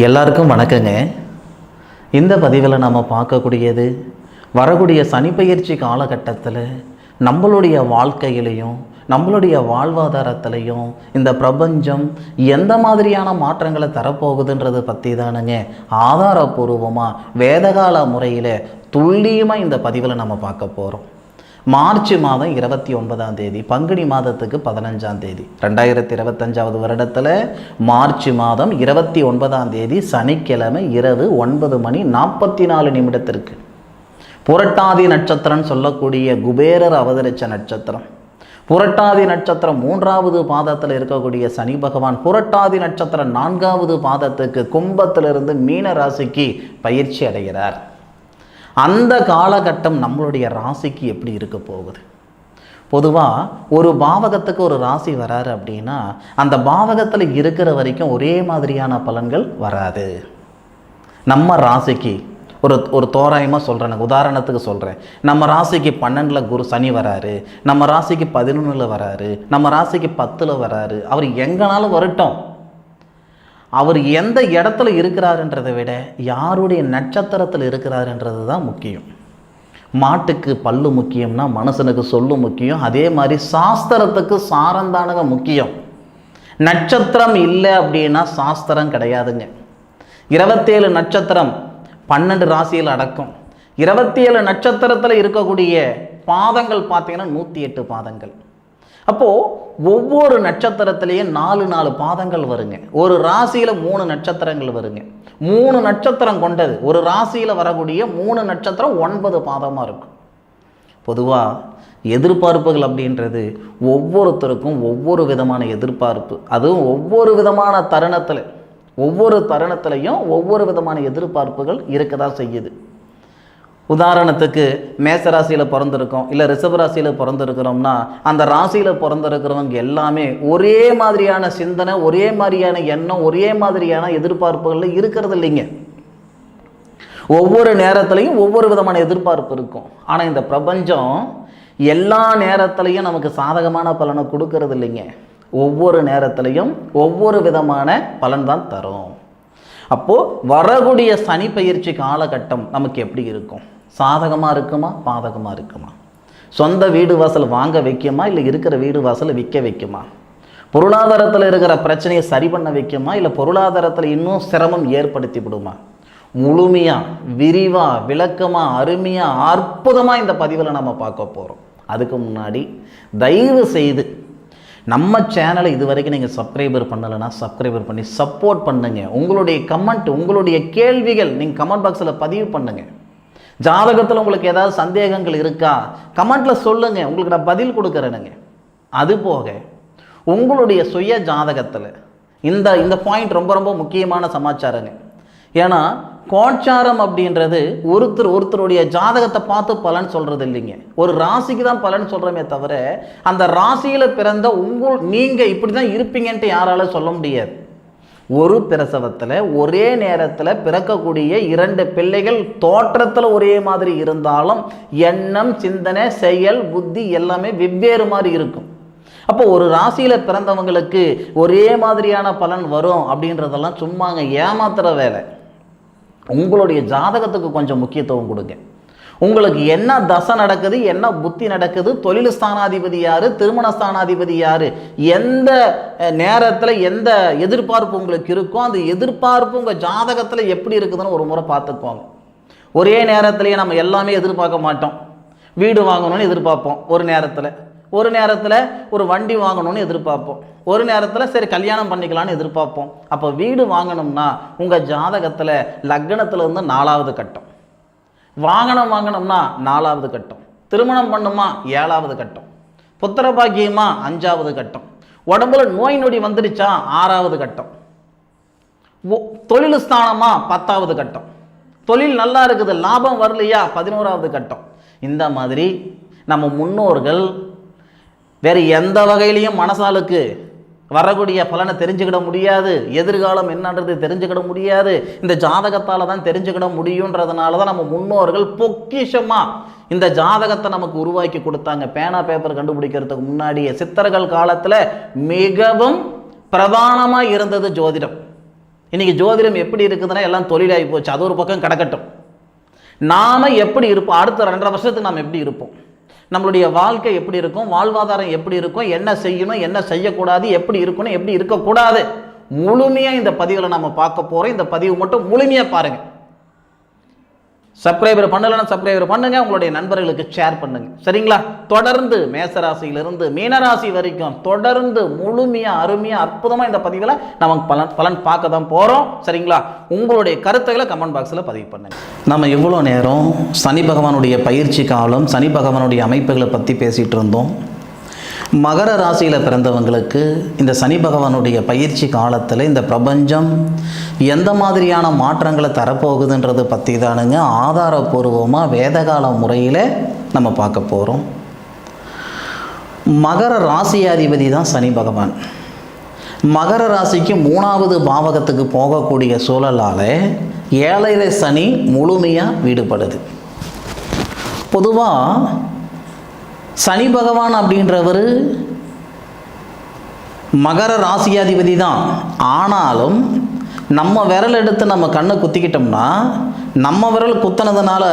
எல்லாருக்கும் வணக்கங்க. இந்த பதிவில் நாம் பார்க்கக்கூடியது வரக்கூடிய சனிப்பயிற்சி காலகட்டத்தில் நம்மளுடைய வாழ்க்கையிலையும் நம்மளுடைய வாழ்வாதாரத்திலையும் இந்த பிரபஞ்சம் எந்த மாதிரியான மாற்றங்களை தரப்போகுதுன்றது பற்றி தானுங்க ஆதாரபூர்வமாக வேதகால முறையில் துல்லியமாக இந்த பதிவில் நம்ம பார்க்க போகிறோம் மார்ச் மாதம் இருபத்தி ஒன்பதாம் தேதி பங்குனி மாதத்துக்கு பதினஞ்சாம் தேதி. ரெண்டாயிரத்தி இருபத்தஞ்சாவது வருடத்தில் மார்ச் மாதம் இருபத்தி ஒன்பதாம் தேதி சனிக்கிழமை இரவு ஒன்பது மணி நாற்பத்தி நாலு நிமிடத்திற்கு. புரட்டாதி நட்சத்திரம் சொல்லக்கூடிய குபேரர் அவதரித்த நட்சத்திரம். புரட்டாதி நட்சத்திரம் மூன்றாவது பாதத்தில் இருக்கக்கூடிய சனி பகவான் புரட்டாதி நட்சத்திரம் நான்காவது பாதத்துக்கு கும்பத்திலிருந்து மீன ராசிக்கு பயிற்சி அடைகிறார். அந்த காலகட்டம் நம்மளுடைய ராசிக்கு எப்படி இருக்க போகுது? பொதுவாக ஒரு பாவகத்துக்கு ஒரு ராசி வராரு அப்படின்னா அந்த பாவகத்தில் இருக்கிற வரைக்கும் ஒரே மாதிரியான பலன்கள் வராது. நம்ம ராசிக்கு ஒரு ஒரு தோராயமாக சொல்கிறேன் உதாரணத்துக்கு சொல்கிறேன் நம்ம ராசிக்கு பன்னெண்டில் குரு சனி வராரு நம்ம ராசிக்கு பதினொன்றில் வராரு நம்ம ராசிக்கு பத்தில் வராரு அவர் எங்கனாலும் வரட்டும். அவர் எந்த இடத்துல இருக்கிறாருன்றதை விட யாருடைய நட்சத்திரத்தில் இருக்கிறாருன்றது தான் முக்கியம். மாட்டுக்கு பல்லு முக்கியம்னா மனுஷனுக்கு சொல்லு முக்கியம். அதே மாதிரி சாஸ்திரத்துக்கு சாரந்தானக முக்கியம். நட்சத்திரம் இல்லை அப்படின்னா சாஸ்திரம் கிடையாதுங்க. இருபத்தேழு நட்சத்திரம் பன்னெண்டு ராசியில் அடக்கும். இருபத்தி ஏழு நட்சத்திரத்தில் இருக்கக்கூடிய பாதங்கள் பார்த்தீங்கன்னா நூற்றி எட்டு பாதங்கள். அப்போது ஒவ்வொரு நட்சத்திரத்திலையும் நாலு நாலு பாதங்கள் வருங்க. ஒரு ராசியில் மூணு நட்சத்திரங்கள் வருங்க. மூணு நட்சத்திரம் கொண்டது. ஒரு ராசியில் வரக்கூடிய மூணு நட்சத்திரம் ஒன்பது பாதமாக இருக்கும் பொதுவாக எதிர்பார்ப்புகள் அப்படின்றது ஒவ்வொருத்தருக்கும் ஒவ்வொரு விதமான எதிர்பார்ப்பு. அதுவும் ஒவ்வொரு விதமான தருணத்தில் ஒவ்வொரு தருணத்திலையும் ஒவ்வொரு விதமான எதிர்பார்ப்புகள் இருக்க தான் செய்யுது. உதாரணத்துக்கு மேச ராசியில் பிறந்திருக்கோம் இல்லை ரிஷப ராசியில் பிறந்திருக்கிறோம்னா அந்த ராசியில் பிறந்திருக்கிறவங்க எல்லாமே ஒரே மாதிரியான சிந்தனை ஒரே மாதிரியான எண்ணம் ஒரே மாதிரியான எதிர்பார்ப்புகளில் இருக்கிறது இல்லைங்க. ஒவ்வொரு நேரத்துலையும் ஒவ்வொரு விதமான எதிர்பார்ப்பு இருக்கும். ஆனால் இந்த பிரபஞ்சம் எல்லா நேரத்துலையும் நமக்கு சாதகமான பலனை கொடுக்கறது இல்லைங்க. ஒவ்வொரு நேரத்துலையும் ஒவ்வொரு விதமான பலன் தான் தரும். அப்போது வரக்கூடிய சனி பயிற்சி காலகட்டம் நமக்கு எப்படி இருக்கும்? சாதகமாக இருக்குமா? பாதகமாக இருக்குமா? சொந்த வீடு வாசல் வாங்க வைக்குமா? இல்லை இருக்கிற வீடு வாசலை விற்க வைக்குமா? பொருளாதாரத்தில் இருக்கிற பிரச்சனையை சரி பண்ண வைக்குமா? இல்லை பொருளாதாரத்தில் இன்னும் சிரமம் ஏற்படுத்தி விடுமா? முழுமையாக விரிவாக விளக்கமாக அருமையாக அற்புதமாக இந்த பதிவில் நம்ம பார்க்க போகிறோம் அதுக்கு முன்னாடி தயவு செய்து நம்ம சேனலை இது வரைக்கும் நீங்கள் சப்ஸ்கிரைபர் பண்ணலைன்னா சப்ஸ்கிரைபர் பண்ணி சப்போர்ட் பண்ணுங்கள் உங்களுடைய கமெண்ட் உங்களுடைய கேள்விகள் நீங்கள் கமெண்ட் பாக்ஸில் பதிவு பண்ணுங்கள் ஜாதகத்தில் உங்களுக்கு ஏதாவது சந்தேகங்கள் இருக்கா? கமெண்ட்டில் சொல்லுங்கள் உங்களுக்கு நான் பதில் கொடுக்குறேனுங்க. அது போக உங்களுடைய சுய ஜாதகத்தில் இந்த இந்த பாயிண்ட் ரொம்ப ரொம்ப முக்கியமான சமாச்சாரங்க. ஏன்னா கோச்சாரம் அப்படின்றது ஒருத்தர் ஒருத்தருடைய ஜாதகத்தை பார்த்து பலன் சொல்கிறது இல்லைங்க. ஒரு ராசிக்கு தான் பலன் சொல்கிறோமே தவிர அந்த ராசியில் பிறந்த உங்கள் நீங்கள் இப்படி தான் இருப்பீங்கன்ட்டு யாரால சொல்ல முடியாது. ஒரு பிரசவத்தில் ஒரே நேரத்தில் பிறக்கக்கூடிய இரண்டு பிள்ளைகள் தோற்றத்தில் ஒரே மாதிரி இருந்தாலும் எண்ணம் சிந்தனை செயல் புத்தி எல்லாமே வெவ்வேறு மாதிரி இருக்கும். அப்போ ஒரு ராசியில் பிறந்தவங்களுக்கு ஒரே மாதிரியான பலன் வரும் அப்படின்றதெல்லாம் சும்மாங்க ஏமாத்துகிற வேலை. உங்களுடைய ஜாதகத்துக்கு கொஞ்சம் முக்கியத்துவம் கொடுங்க. உங்களுக்கு என்ன தசை நடக்குது என்ன புத்தி நடக்குது தொழில் ஸ்தானாதிபதி யார் திருமண ஸ்தானாதிபதி யார் எந்த நேரத்தில் எந்த எதிர்பார்ப்பு உங்களுக்கு இருக்கோ அந்த எதிர்பார்ப்பு உங்கள் ஜாதகத்தில் எப்படி இருக்குதுன்னு ஒரு முறை பார்த்துக்கோங்க ஒரே நேரத்திலேயே நம்ம எல்லாமே எதிர்பார்க்க மாட்டோம். வீடு வாங்கணும்னு எதிர்பார்ப்போம் ஒரு நேரத்தில். ஒரு நேரத்தில் ஒரு வண்டி வாங்கணும்னு எதிர்பார்ப்போம். ஒரு நேரத்தில் சரி கல்யாணம் பண்ணிக்கலான்னு எதிர்பார்ப்போம். அப்போ வீடு வாங்கணும்னா உங்கள் ஜாதகத்தில் லக்னத்தில் இருந்து நாலாவது கட்டம். வாகனம் வாங்கணும்னா நாலாவது கட்டம். திருமணம் பண்ணுமா ஏழாவது கட்டம். புத்திர பாக்கியமா அஞ்சாவது கட்டம். உடம்புல நோய் நொடி வந்துடுச்சா ஆறாவது கட்டம். தொழில் ஸ்தானமா பத்தாவது கட்டம். தொழில் நல்லா இருக்குது லாபம் வரலையா பதினோராவது கட்டம். இந்த மாதிரி நம்ம முன்னோர்கள் வேறு எந்த வகையிலையும் மனசாலுக்கு வரக்கூடிய பலனை தெரிஞ்சுக்கிட முடியாது. எதிர்காலம் என்னன்றது தெரிஞ்சுக்கிட முடியாது. இந்த ஜாதகத்தால் தான் தெரிஞ்சுக்கிட முடியுன்றதுனால தான் நம்ம முன்னோர்கள் பொக்கிஷமாக இந்த ஜாதகத்தை நமக்கு உருவாக்கி கொடுத்தாங்க. பேனா பேப்பர் கண்டுபிடிக்கிறதுக்கு முன்னாடியே சித்தர்கள் காலத்தில் மிகவும் பிரதானமாக இருந்தது ஜோதிடம். இன்றைக்கி ஜோதிடம் எப்படி இருக்குதுன்னா எல்லாம் தொழிலாகி போச்சு. அது ஒரு பக்கம் கிடக்கட்டும். நாம் எப்படி இருப்போம்? அடுத்த ரெண்டரை வருஷத்துக்கு நாம் எப்படி இருப்போம்? நம்மளுடைய வாழ்க்கை எப்படி இருக்கும்? வாழ்வாதாரம் எப்படி இருக்கும்? என்ன செய்யணும்? என்ன செய்யக்கூடாது? எப்படி இருக்கணும்? எப்படி இருக்கக்கூடாது? முழுமையாக இந்த பதிவில் நம்ம பார்க்க போகிறோம் இந்த பதிவு மட்டும் முழுமையாக பாருங்கள் சப்ஸ்கிரைபர் பண்ணலைன்னா சப்ஸ்கிரைபர் பண்ணுங்க உங்களுடைய நண்பர்களுக்கு ஷேர் பண்ணுங்க. சரிங்களா? தொடர்ந்து மேசராசியிலிருந்து மீனராசி வரைக்கும் தொடர்ந்து முழுமையாக அருமையாக அற்புதமாக இந்த பதிவில் நம்ம பலன் பலன் பார்க்க தான் போகிறோம் சரிங்களா? உங்களுடைய கருத்துக்களை கமெண்ட் பாக்ஸில் பதிவு பண்ணுங்க. நம்ம இவ்வளோ நேரம் சனி பகவானுடைய பயிற்சி காலம் சனி பகவானுடைய அமைப்புகளை பற்றி பேசிகிட்டு இருந்தோம். மகர ராசியில் பிறந்தவங்களுக்கு இந்த சனி பகவானுடைய பயிற்சி காலத்தில் இந்த பிரபஞ்சம் எந்த மாதிரியான மாற்றங்களை தரப்போகுதுன்றது பற்றி தானுங்க ஆதாரபூர்வமாக வேதகால முறையில் நம்ம பார்க்க போகிறோம் மகர ராசியாதிபதி தான் சனி பகவான். மகர ராசிக்கு மூணாவது பாவகத்துக்கு போகக்கூடிய சூழலால் ஏழையில சனி முழுமையாக ஈடுபடுது பொதுவாக சனி பகவான் அப்படின்றவர் மகர ராசியாதிபதி தான். ஆனாலும் நம்ம விரல் எடுத்து நம்ம கண்ணை குத்திக்கிட்டோம்னா நம்ம விரல் குத்தினதுனால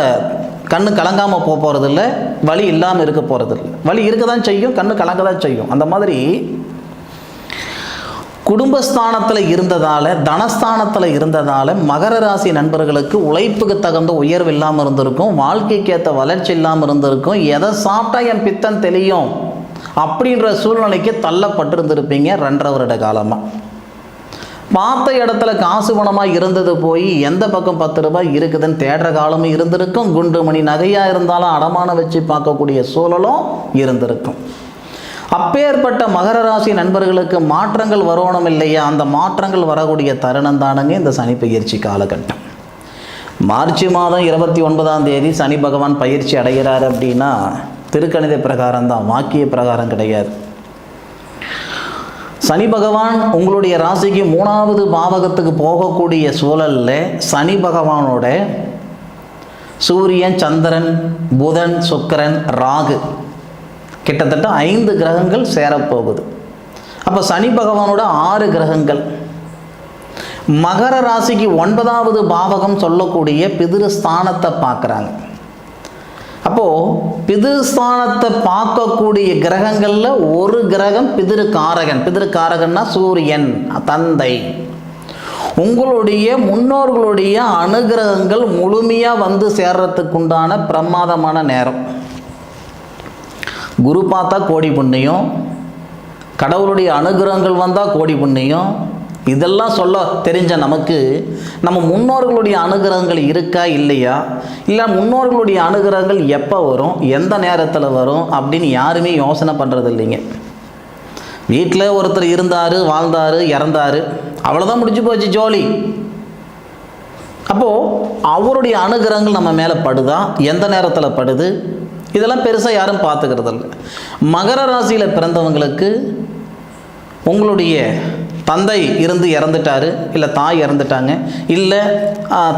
கண்ணு கலங்காமல் போக போகிறதில்ல வலி இல்லாமல் இருக்க போகிறதில்ல வலி இருக்க தான் செய்யும் கண்ணு கலங்க தான் செய்யும். அந்த மாதிரி குடும்பஸ்தானத்தில் இருந்ததால் தனஸ்தானத்தில் இருந்ததால் மகர ராசி நண்பர்களுக்கு உழைப்புக்கு தகுந்த உயர்வு இல்லாமல் இருந்திருக்கும் வாழ்க்கைக்கு ஏற்ற வளர்ச்சி இல்லாமல் இருந்திருக்கும் எதை சாப்பிட்டா என் பித்தம் தெளியும் அப்படின்ற சூழ்நிலைக்கு தள்ளப்பட்டிருந்திருப்பீங்க ரெண்டரை வருட காலமாக பார்த்த இடத்துல காசு பணமாக இருந்தது போய் எந்த பக்கம் பத்து ரூபாய் இருக்குதுன்னு தேடுற காலமும் இருந்திருக்கும் குண்டு மணி நகையாக இருந்தாலும் அடமானம் வச்சு பார்க்கக்கூடிய சூழலும் இருந்திருக்கும். அப்பேற்பட்ட மகர ராசி நண்பர்களுக்கு மாற்றங்கள் வரணும் இல்லையா? அந்த மாற்றங்கள் வரக்கூடிய தருணம் தானுங்க இந்த சனி பயிற்சி காலகட்டம். மார்ச் மாதம் இருபத்தி ஒன்பதாம் தேதி சனி பகவான் பயிற்சி அடைகிறார் அப்படின்னா திருக்கணித பிரகாரம் தான் வாக்கிய பிரகாரம் கிடையாது. சனி பகவான் உங்களுடைய ராசிக்கு மூணாவது பாவகத்துக்கு போகக்கூடிய சூழலில் சனி பகவானோட சூரியன் சந்திரன் புதன் சுக்கரன் ராகு கிட்டத்தட்ட ஐந்து கிரகங்கள் சேரப்போகுது. அப்போ சனி பகவானோட ஆறு கிரகங்கள். மகர ராசிக்கு ஒன்பதாவது பாவகம் சொல்லக்கூடிய பிதிருஸ்தானத்தை பார்க்குறாங்க. அப்போது பிதிருஸ்தானத்தை பார்க்கக்கூடிய கிரகங்களில் ஒரு கிரகம் பிதிருக்காரகன். பிதிருக்காரகன்னா சூரியன் தந்தை. உங்களுடைய முன்னோர்களுடைய அனுகிரகங்கள் முழுமையாக வந்து சேர்றதுக்குண்டான பிரமாதமான நேரம். குரு பார்த்தா கோடி புண்ணியம் கடவுளுடைய அனுகிரகங்கள் வந்தால் கோடி புண்ணியம். இதெல்லாம் சொல்ல தெரிஞ்ச நமக்கு நம்ம முன்னோர்களுடைய அனுகிரகங்கள் இருக்கா இல்லையா? இல்லை முன்னோர்களுடைய அனுகிரகங்கள் எப்போ வரும் எந்த நேரத்தில் வரும் அப்படின்னு யாருமே யோசனை பண்ணுறது இல்லைங்க வீட்டில் ஒருத்தர் இருந்தார் வாழ்ந்தார் இறந்தார் அவ்வளோதான் முடிஞ்சு போச்சு ஜோலி. அப்போது அவருடைய அனுகிரகங்கள் நம்ம மேலே படுதா? எந்த நேரத்தில் படுது? இதெல்லாம் பெருசாக யாரும் பார்த்துக்கிறது இல்லை மகர ராசியில் பிறந்தவங்களுக்கு உங்களுடைய தந்தை இருந்து இறந்துட்டாரு இல்லை தாய் இறந்துட்டாங்க இல்லை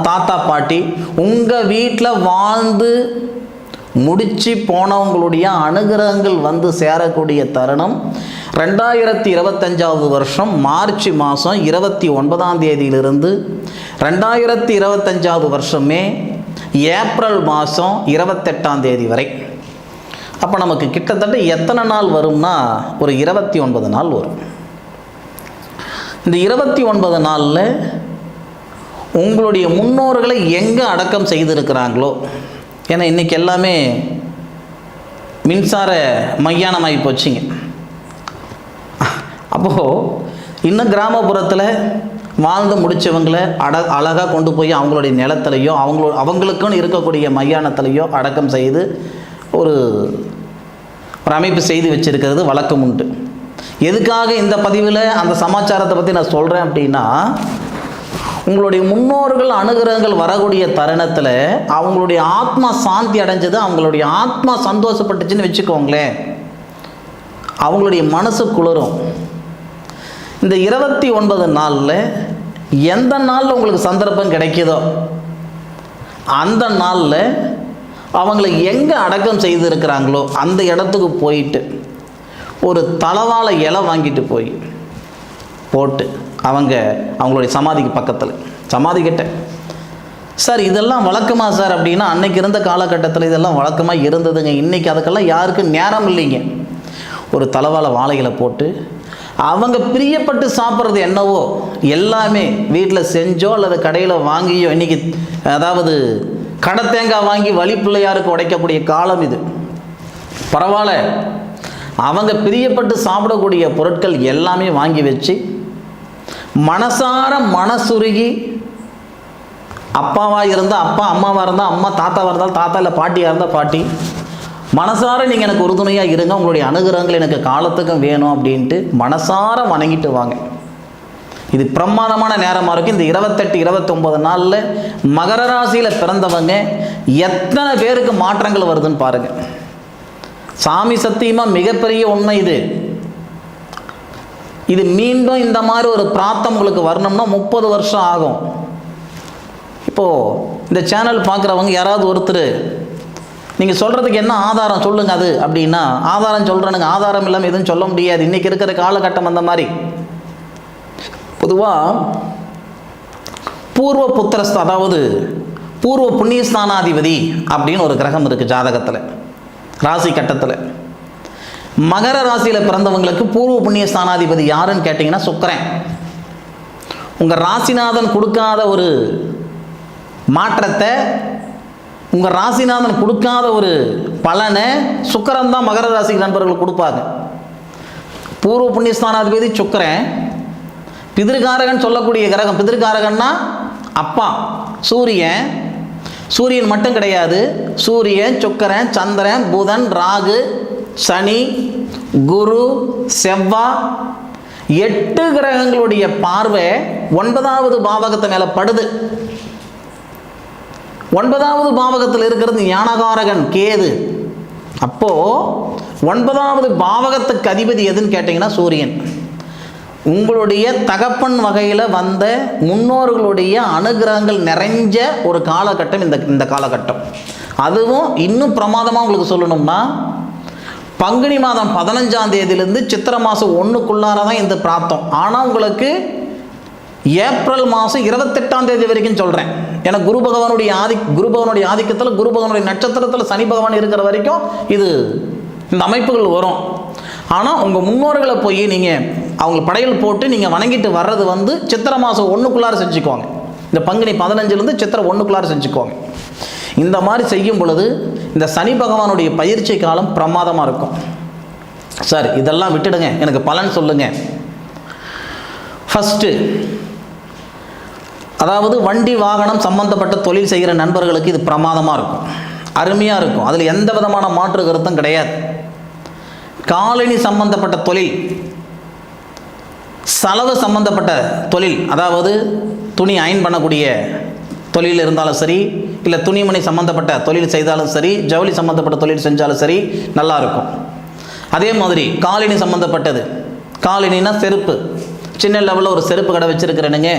தாத்தா பாட்டி உங்கள் வீட்டில் வாழ்ந்து முடிச்சு போனவங்களுடைய அனுகிரகங்கள் வந்து சேரக்கூடிய தருணம் ரெண்டாயிரத்தி இருபத்தஞ்சாவது வருஷம் மார்ச் மாதம் இருபத்தி ஒன்பதாம் தேதியிலிருந்து ரெண்டாயிரத்தி இருபத்தஞ்சாவது வருஷமே ஏப்ரல் மாதம் இருபத்தெட்டாம் தேதி வரை. அப்போ நமக்கு கிட்டத்தட்ட எத்தனை நாள் வரும்னா ஒரு இருபத்தி ஒன்பது நாள் வரும். இந்த இருபத்தி ஒன்பது நாளில் உங்களுடைய முன்னோர்களை எங்கே அடக்கம் செய்திருக்கிறாங்களோ ஏன்னா இன்றைக்கி எல்லாமே மின்சார மையானமாகி போச்சுங்க. அப்போது இன்னும் கிராமப்புறத்தில் வாழ்ந்து முடித்தவங்களை அட அழகாக கொண்டு போய் அவங்களுடைய நிலத்திலையோ அவங்களோ அவங்களுக்குன்னு இருக்கக்கூடிய மையானத்திலையோ அடக்கம் செய்து ஒரு ஒரு அமைப்பு செய்து வச்சிருக்கிறது வழக்கம் உண்டு. எதுக்காக இந்த பதிவில் அந்த சமாச்சாரத்தை பற்றி நான் சொல்கிறேன் அப்படின்னா உங்களுடைய முன்னோர்கள் அனுகிரகங்கள் வரக்கூடிய தருணத்தில் அவங்களுடைய ஆத்மா சாந்தி அடைஞ்சது அவங்களுடைய ஆத்மா சந்தோஷப்பட்டுச்சுன்னு வச்சுக்கோங்களேன். அவங்களுடைய மனசு குளிரும். இந்த இருபத்தி ஒன்பது நாளில் எந்த நாளில் உங்களுக்கு சந்தர்ப்பம் கிடைக்குதோ அந்த நாளில் அவங்கள எங்கே அடக்கம் செய்திருக்கிறாங்களோ அந்த இடத்துக்கு போயிட்டு ஒரு தளவாழை இலை வாங்கிட்டு போய் போட்டு அவங்க அவங்களுடைய சமாதிக்கு பக்கத்தில் சமாதிக்கிட்ட சார் இதெல்லாம் வழக்கமா சார் அப்படின்னா அன்னைக்கு இருந்த காலகட்டத்தில் இதெல்லாம் வழக்கமாக இருந்ததுங்க. இன்றைக்கி அதுக்கெல்லாம் யாருக்கும் நேரம் இல்லைங்க. ஒரு தலைவாழை வாழைகளை போட்டு அவங்க பிரியப்பட்டு சாப்பிட்றது என்னவோ எல்லாமே வீட்டில் செஞ்சோ அல்லது கடையில் வாங்கியோ இன்றைக்கி அதாவது கடை தேங்காய் வாங்கி வழி பிள்ளையாருக்கு உடைக்கக்கூடிய காலம் இது. பரவாயில்ல. அவங்க பிரியப்பட்டு சாப்பிடக்கூடிய பொருட்கள் எல்லாமே வாங்கி வச்சு மனசார மனசுருகி அப்பாவாக இருந்தால் அப்பா அம்மாவாக இருந்தால் அம்மா தாத்தாவாக இருந்தால் தாத்தா இல்லை பாட்டியாக இருந்தால் பாட்டி மனசார நீங்கள் எனக்கு உறுதுணையாக இருங்க உங்களுடைய அனுகிரகங்கள் எனக்கு காலத்துக்கும் வேணும் அப்படின்ட்டு மனசார வணங்கிட்டு வாங்க. இது பிரமாதமான நேரமாக இருக்கும் இந்த இருபத்தெட்டு இருபத்தொம்பது நாளில் மகர ராசியில் பிறந்தவங்க எத்தனை பேருக்கு மாற்றங்கள் வருதுன்னு பாருங்கள் சாமி சத்தியமாக மிகப்பெரிய உண்மை இது. இது மீண்டும் இந்த மாதிரி ஒரு பிராத்தம் உங்களுக்கு வரணும்னா முப்பது வருஷம் ஆகும். இப்போது இந்த சேனல் பார்க்குறவங்க யாராவது ஒருத்தர் நீங்கள் சொல்கிறதுக்கு என்ன ஆதாரம் சொல்லுங்க அது அப்படின்னா ஆதாரம் சொல்கிறனுங்க ஆதாரம் இல்லாமல் எதுவும் சொல்ல முடியாது. இன்றைக்கி இருக்கிற காலகட்டம் அந்த மாதிரி. பொதுவாக பூர்வ புத்திரஸ்த அதாவது பூர்வ புண்ணியஸ்தானாதிபதி அப்படின்னு ஒரு கிரகம் இருக்குது ஜாதகத்தில் ராசி கட்டத்தில். மகர ராசியில் பிறந்தவங்களுக்கு பூர்வ புண்ணிய ஸ்தானாதிபதி யாருன்னு கேட்டிங்கன்னா சுக்கரன். உங்கள் ராசிநாதன் கொடுக்காத ஒரு மாற்றத்தை உங்கள் ராசிநாதன் கொடுக்காத ஒரு பலனை சுக்கரன் தான் மகர ராசி நண்பர்கள் கொடுப்பாங்க. பூர்வ புண்ணியஸ்தானாதிபதி சுக்கரன் பிதிருகாரகன் சொல்லக்கூடிய கிரகம். பிதிருக்காரகன்னா அப்பா சூரியன். சூரியன் மட்டும் கிடையாது. சூரியன் சுக்கரன் சந்திரன் புதன் ராகு சனி குரு செவ்வா. எட்டு கிரகங்களுடைய பார்வை ஒன்பதாவது பாவகத்தை மேலே படுது. ஒன்பதாவது பாவகத்தில் இருக்கிறது ஞானகாரகன். கேது. அப்போ ஒன்பதாவது பாவகத்துக்கு அதிபதி எதுன்னு கேட்டிங்கன்னா சூரியன். உங்களுடைய தகப்பன் வகையில் வந்த முன்னோர்களுடைய அனுகிரகங்கள் நிறைஞ்ச ஒரு காலகட்டம் இந்த இந்த காலகட்டம். அதுவும் இன்னும் பிரமாதமாக உங்களுக்கு சொல்லணும்னா பங்குனி மாதம் பதினஞ்சாம் தேதியிலேருந்து சித்திரை மாதம் ஒன்றுக்குள்ளார தான் இந்த பிராத்தம் ஆனால் உங்களுக்கு ஏப்ரல் மாதம் இருபத்தெட்டாம் தேதி வரைக்கும் சொல்கிறேன் ஏன்னா குரு பகவானுடைய ஆதி குரு பகவானுடைய ஆதிக்கத்தில் குரு பகவானுடைய நட்சத்திரத்தில் சனி பகவான் இருக்கிற வரைக்கும் இது இந்த அமைப்புகள் வரும். ஆனால் உங்கள் முன்னோர்களை போய் நீங்கள் அவங்க படையல் போட்டு நீங்கள் வணங்கிட்டு வர்றது வந்து சித்திரை மாதம் ஒன்றுக்குள்ளார செஞ்சுக்குவாங்க. இந்த பங்குனி பதினஞ்சுலேருந்து சித்திரை ஒன்றுக்குள்ளார செஞ்சுக்குவாங்க. இந்த மாதிரி செய்யும் பொழுது இந்த சனி பகவானுடைய பயிற்சி காலம் பிரமாதமாக இருக்கும். சார் இதெல்லாம் விட்டுடுங்க. எனக்கு பலன் சொல்லுங்கள் ஃபஸ்ட்டு அதாவது வண்டி வாகனம் சம்பந்தப்பட்ட தொழில் செய்கிற நண்பர்களுக்கு இது பிரமாதமாக இருக்கும். அருமையாக இருக்கும். அதில் எந்த விதமான மாற்று கருத்தும் கிடையாது. காலனி சம்பந்தப்பட்ட தொழில் செலவு சம்பந்தப்பட்ட தொழில் அதாவது துணி அயன் பண்ணக்கூடிய தொழில் இருந்தாலும் சரி இல்லை துணிமணி சம்மந்தப்பட்ட தொழில் செய்தாலும் சரி ஜவுளி சம்மந்தப்பட்ட தொழில் செஞ்சாலும் சரி நல்லா இருக்கும். அதே மாதிரி காலனி சம்மந்தப்பட்டது காலனினா செருப்பு. சின்ன லெவலில் ஒரு செருப்பு கடை வச்சுருக்கிறேனுங்க.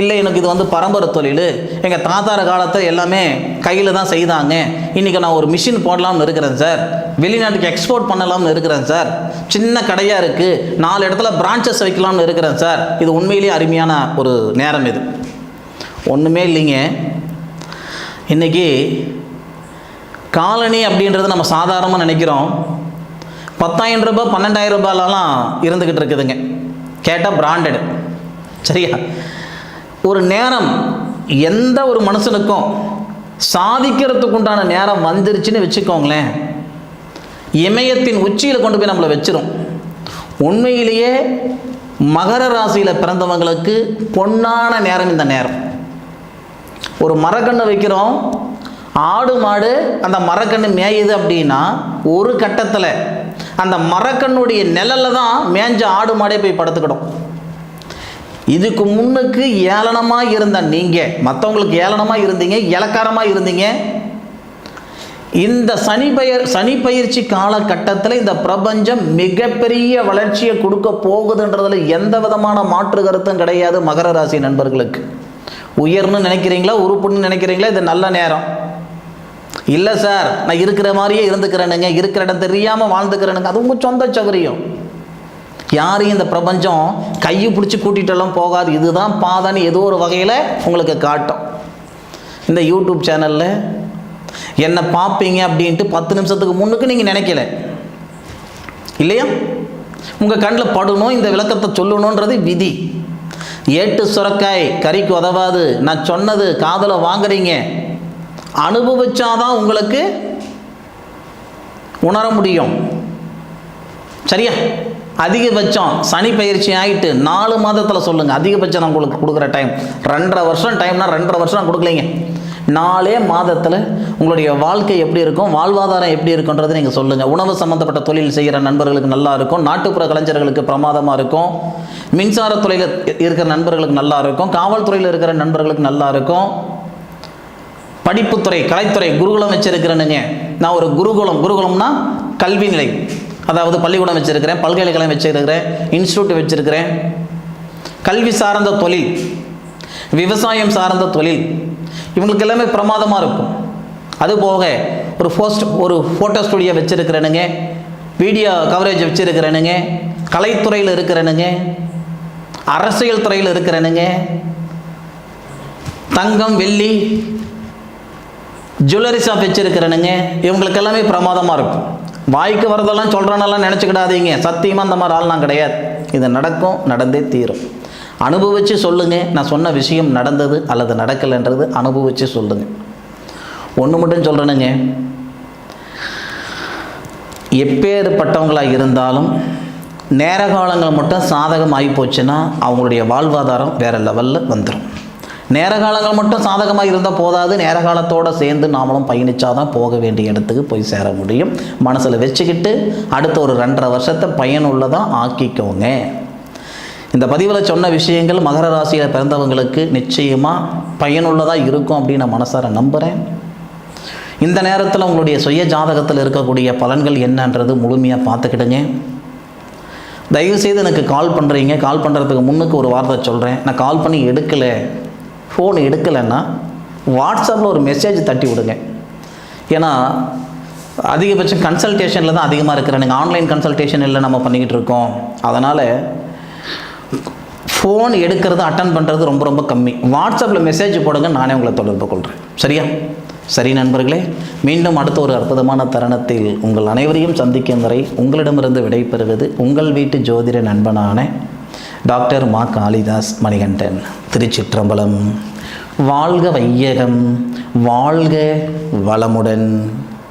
இல்லை எனக்கு இது வந்து பரம்பரை தொழில். எங்கள் தாத்தார காலத்தை எல்லாமே கையில் தான் செய்தாங்க. இன்றைக்கி நான் ஒரு மிஷின் போடலாம்னு இருக்கிறேன் சார். வெளிநாட்டுக்கு எக்ஸ்போர்ட் பண்ணலாம்னு இருக்கிறேன் சார். சின்ன கடையாக இருக்குது நாலு இடத்துல பிரான்ச்சஸ் வைக்கலாம்னு இருக்கிறேன் சார். இது உண்மையிலேயே அருமையான ஒரு நேரம் இது. ஒன்றுமே இல்லைங்க. இன்றைக்கி காலனி அப்படின்றது நம்ம சாதாரணமாக நினைக்கிறோம். பத்தாயிரம் ரூபாய் பன்னெண்டாயிரம் ரூபாயிலலாம் இருந்துக்கிட்டு இருக்குதுங்க. கேட்டால் பிராண்டட் சரியா? ஒரு நேரம் எந்த ஒரு மனுஷனுக்கும் சாதிக்கிறதுக்கு உண்டான நேரம் வந்துருச்சுன்னு வச்சுக்கோங்களேன். இமயத்தின் உச்சியில் கொண்டு போய் நம்மளை வச்சிரும். உண்மையிலேயே மகர ராசியில் பிறந்தவங்களுக்கு பொன்னான நேரம் இந்த நேரம். ஒரு மரக்கன்று வைக்கிறோம். ஆடு மாடு அந்த மரக்கன்று மேயுது அப்படின்னா ஒரு கட்டத்தில் அந்த மரக்கண்ணுடைய நிழலில் தான் மேஞ்ச ஆடு மாடே போய் படுத்துக்கிடும். இதுக்கு முன்னுக்கு ஏளனமாக இருந்த நீங்கள் மற்றவங்களுக்கு ஏளனமாக இருந்தீங்க இலக்காரமாக இருந்தீங்க. இந்த சனி பயிர் சனி பயிற்சி காலகட்டத்தில் இந்த பிரபஞ்சம் மிகப்பெரிய வளர்ச்சியை கொடுக்க போகுதுன்றதில் எந்த விதமான மாற்று கருத்தும் கிடையாது மகர ராசி நண்பர்களுக்கு. உயர்னு நினைக்கிறீங்களா உறுப்புன்னு நினைக்கிறீங்களா இது நல்ல நேரம். இல்லை சார் நான் இருக்கிற மாதிரியே இருந்துக்கிறேனுங்க இருக்கிற இடம் தெரியாமல் வாழ்ந்துக்கிறேனுங்க அது உங்கள் சொந்த சௌகரியம். யாரையும் இந்த பிரபஞ்சம் கையை பிடிச்சி கூட்டிகிட்டெல்லாம் போகாது. இதுதான் பாதான்னு ஏதோ ஒரு வகையில் உங்களுக்கு காட்டும். இந்த யூடியூப் சேனலில் என்னை பார்ப்பீங்க அப்படின்ட்டு பத்து நிமிஷத்துக்கு முன்னுக்கு நீங்கள் நினைக்கல. இல்லையா? உங்கள் கண்ணில் படணும் இந்த விளக்கத்தை சொல்லணுன்றது விதி. ஏட்டு சுரக்காய் கறிக்கு உதவாது. நான் சொன்னது காதலை வாங்குறீங்க. அனுபவிச்சாதான் உங்களுக்கு உணர முடியும். சரியா? அதிகபட்சம் சனி பயிற்சி ஆகிட்டு நாலு மாதத்தில் சொல்லுங்கள் அதிகபட்சம் நான் உங்களுக்கு கொடுக்குற டைம் ரெண்டரை வருஷம் டைம்னா ரெண்டரை வருஷம் நான் கொடுக்கலைங்க. நாலே மாதத்தில் உங்களுடைய வாழ்க்கை எப்படி இருக்கும் வாழ்வாதாரம் எப்படி இருக்குன்றது நீங்கள் சொல்லுங்கள் உணவு சம்மந்தப்பட்ட தொழில் செய்கிற நண்பர்களுக்கு நல்லா இருக்கும். நாட்டுப்புற கலைஞர்களுக்கு பிரமாதமாக இருக்கும். மின்சாரத்துறையில் இருக்கிற நண்பர்களுக்கு நல்லா இருக்கும். காவல்துறையில் இருக்கிற நண்பர்களுக்கு நல்லா இருக்கும். படிப்புத்துறை கலைத்துறை குருகுலம் வச்சிருக்கிறேனுங்க. நான் ஒரு குருகுலம். குருகுலம்னா கல்வி நிலை. அதாவது பள்ளிக்கூடம் வச்சிருக்கிறேன் பல்கலைக்கழகம் வச்சிருக்கிறேன் இன்ஸ்டியூட் வச்சிருக்கிறேன். கல்வி சார்ந்த தொழில் விவசாயம் சார்ந்த தொழில் இவங்களுக்கு எல்லாமே பிரமாதமாக இருக்கும். அதுபோக ஒரு போஸ்ட் ஒரு ஃபோட்டோ ஸ்டுடியோ வச்சுருக்கிறேனுங்க வீடியோ கவரேஜ் வச்சுருக்கிறேனுங்க கலைத்துறையில் இருக்கிறேனுங்க அரசியல் துறையில் இருக்கிறேனுங்க தங்கம் வெள்ளி ஜுவல்லரி ஷாப் வச்சுருக்கிறேனுங்க இவங்களுக்கு எல்லாமே பிரமாதமாக இருக்கும். வாய்க்கு வரதெல்லாம் சொல்கிறேன்னெல்லாம் நினச்சிக்கிடாதீங்க. சத்தியமாக அந்த மாதிரி ஆள் நான் கிடையாது. இது நடக்கும் நடந்தே தீரும். அனுபவித்து சொல்லுங்கள் நான் சொன்ன விஷயம் நடந்தது அல்லது நடக்கலைன்றது அனுபவித்து சொல்லுங்கள் ஒன்று மட்டும் சொல்கிறேனுங்க எப்பேற்பட்டவங்களாக இருந்தாலும் நேர காலங்கள் மட்டும் சாதகம் ஆகி போச்சுன்னா அவங்களுடைய வாழ்வாதாரம் வேறு லெவலில் வந்துடும் நேர காலங்கள் மட்டும் சாதகமாக இருந்தால் போதாது. நேர காலத்தோடு சேர்ந்து நாமளும் பயணிச்சாதான் போக வேண்டிய இடத்துக்கு போய் சேர முடியும். மனசில் வச்சுக்கிட்டு அடுத்த ஒரு ரெண்டரை வருஷத்தை பயனுள்ளதாக ஆக்கிக்கோங்க. இந்த பதிவில் சொன்ன விஷயங்கள் மகர ராசியில் பிறந்தவங்களுக்கு நிச்சயமாக பயனுள்ளதாக இருக்கும் அப்படின்னு நான் மனசார நம்புகிறேன் இந்த நேரத்தில் உங்களுடைய சுய ஜாதகத்தில் இருக்கக்கூடிய பலன்கள் என்னன்றது முழுமையாக பார்த்துக்கிடுங்க. தயவுசெய்து எனக்கு கால் பண்ணுறீங்க கால் பண்ணுறதுக்கு முன்னுக்கு ஒரு வார்த்தை சொல்கிறேன் நான் கால் பண்ணி எடுக்கலை. ஃபோன் எடுக்கலைன்னா வாட்ஸ்அப்பில் ஒரு மெசேஜ் தட்டி விடுங்க. ஏன்னா அதிகபட்சம் கன்சல்டேஷனில் தான் அதிகமாக இருக்கிறேன் நீங்கள் ஆன்லைன் கன்சல்டேஷன் இல்லை நம்ம பண்ணிக்கிட்டு இருக்கோம். அதனால் ஃபோன் எடுக்கிறது அட்டன் பண்ணுறது ரொம்ப ரொம்ப கம்மி. வாட்ஸ்அப்பில் மெசேஜ் போடுங்க நானே உங்களை தொடர்பு கொள்கிறேன் சரியா? சரி நண்பர்களே மீண்டும் அடுத்த ஒரு அற்புதமான தருணத்தில் உங்கள் அனைவரையும் சந்திக்கும் வரை உங்களிடமிருந்து விடைபெறுவது உங்கள் வீட்டு ஜோதிட நண்பனான டாக்டர் மா காளிதாஸ் மணிகண்டன் திருச்சிற்றம்பலம். வாழ்க வையகம் வாழ்க வளமுடன்.